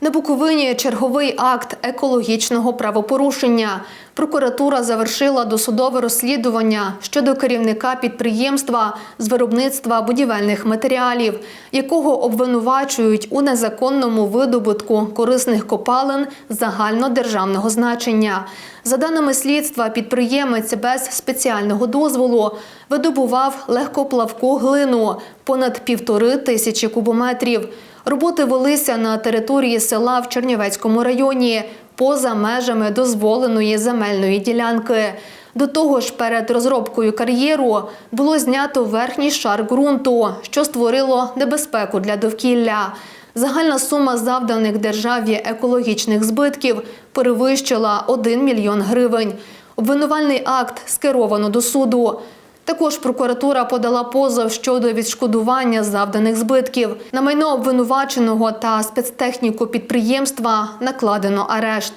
На Буковині черговий акт екологічного правопорушення. Прокуратура завершила досудове розслідування щодо керівника підприємства з виробництва будівельних матеріалів, якого обвинувачують у незаконному видобутку корисних копалин загальнодержавного значення. За даними слідства, підприємець без спеціального дозволу видобував легкоплавку глину понад півтори тисячі кубометрів. Роботи велися на території села в Чернівецькому районі поза межами дозволеної земельної ділянки. До того ж, перед розробкою кар'єру було знято верхній шар ґрунту, що створило небезпеку для довкілля. Загальна сума завданих державі екологічних збитків перевищила 1 мільйон гривень. Обвинувальний акт скеровано до суду. Також прокуратура подала позов щодо відшкодування завданих збитків. На майно обвинуваченого та спецтехніку підприємства накладено арешт.